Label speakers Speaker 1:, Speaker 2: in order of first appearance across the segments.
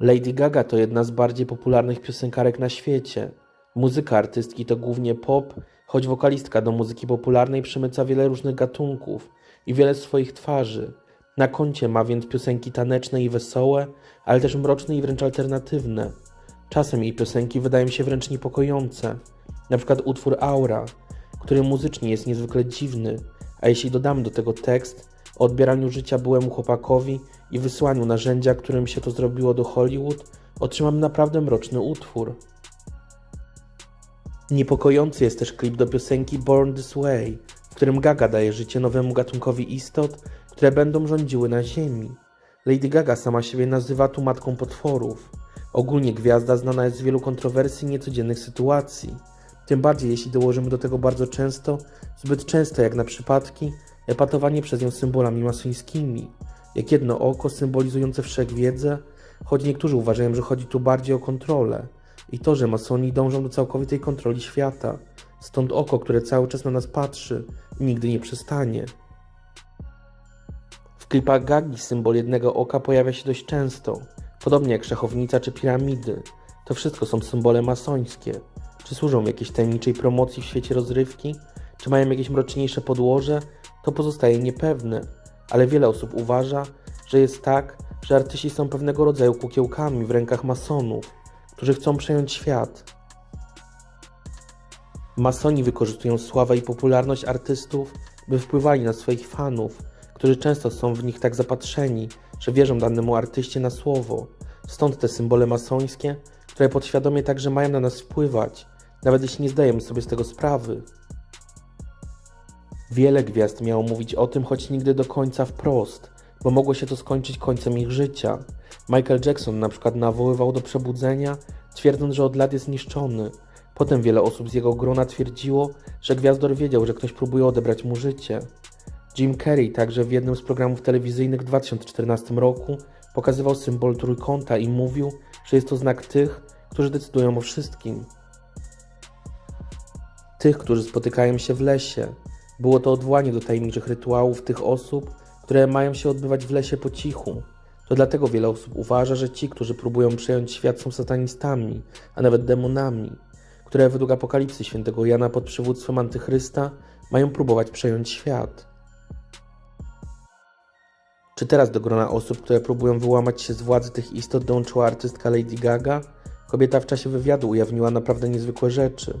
Speaker 1: Lady Gaga to jedna z bardziej popularnych piosenkarek na świecie. Muzyka artystki to głównie pop, choć wokalistka do muzyki popularnej przemyca wiele różnych gatunków i wiele swoich twarzy. Na koncie ma więc piosenki taneczne i wesołe, ale też mroczne i wręcz alternatywne. Czasem jej piosenki wydają się wręcz niepokojące. Na przykład utwór Aura, który muzycznie jest niezwykle dziwny, a jeśli dodamy do tego tekst o odbieraniu życia byłemu chłopakowi i wysłaniu narzędzia, którym się to zrobiło do Hollywood, otrzymamy naprawdę mroczny utwór. Niepokojący jest też klip do piosenki Born This Way, w którym Gaga daje życie nowemu gatunkowi istot, które będą rządziły na Ziemi. Lady Gaga sama siebie nazywa tu matką potworów. Ogólnie gwiazda znana jest z wielu kontrowersji i niecodziennych sytuacji. Tym bardziej jeśli dołożymy do tego bardzo często, zbyt często jak na przypadki, epatowanie przez nią symbolami masońskimi, jak jedno oko symbolizujące wszechwiedzę, choć niektórzy uważają, że chodzi tu bardziej o kontrolę i to, że masoni dążą do całkowitej kontroli świata, stąd oko, które cały czas na nas patrzy i nigdy nie przestanie. W klipach Gagi symbol jednego oka pojawia się dość często, podobnie jak szachownica czy piramidy. To wszystko są symbole masońskie. Czy służą jakiejś tajemniczej promocji w świecie rozrywki, czy mają jakieś mroczniejsze podłoże, to pozostaje niepewne, ale wiele osób uważa, że jest tak, że artyści są pewnego rodzaju kukiełkami w rękach masonów, którzy chcą przejąć świat. Masoni wykorzystują sławę i popularność artystów, by wpływali na swoich fanów, którzy często są w nich tak zapatrzeni, że wierzą danemu artyście na słowo. Stąd te symbole masońskie, które podświadomie także mają na nas wpływać, nawet jeśli nie zdajemy sobie z tego sprawy. Wiele gwiazd miało mówić o tym, choć nigdy do końca wprost, bo mogło się to skończyć końcem ich życia. Michael Jackson na przykład nawoływał do przebudzenia, twierdząc, że od lat jest niszczony. Potem wiele osób z jego grona twierdziło, że gwiazdor wiedział, że ktoś próbuje odebrać mu życie. Jim Carrey także w jednym z programów telewizyjnych w 2014 roku pokazywał symbol trójkąta i mówił, że jest to znak tych, którzy decydują o wszystkim. Tych, którzy spotykają się w lesie. Było to odwołanie do tajemniczych rytuałów tych osób, które mają się odbywać w lesie po cichu. To dlatego wiele osób uważa, że ci, którzy próbują przejąć świat, są satanistami, a nawet demonami, które według Apokalipsy świętego Jana pod przywództwem Antychrysta mają próbować przejąć świat. Czy teraz do grona osób, które próbują wyłamać się z władzy tych istot, dołączyła artystka Lady Gaga? Kobieta w czasie wywiadu ujawniła naprawdę niezwykłe rzeczy.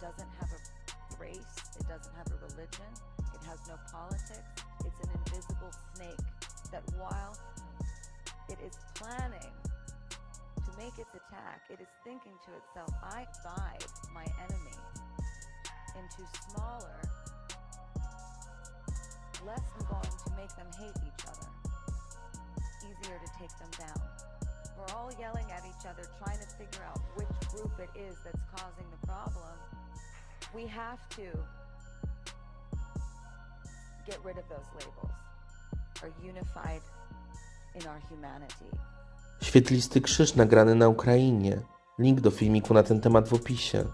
Speaker 2: doesn't have a race. It doesn't have a religion. It has no politics. It's an invisible snake that while it is planning to make its attack, it is thinking to itself, I divide my enemy into smaller, less I'm to make them hate each other, easier to take them down. We're all yelling at each other, trying to figure out which group it is that's causing the problem. We have to get rid of those labels. Are unified in our humanity.
Speaker 1: Świetlisty krzyż nagrany na Ukrainie. Link do filmiku na ten temat w opisie.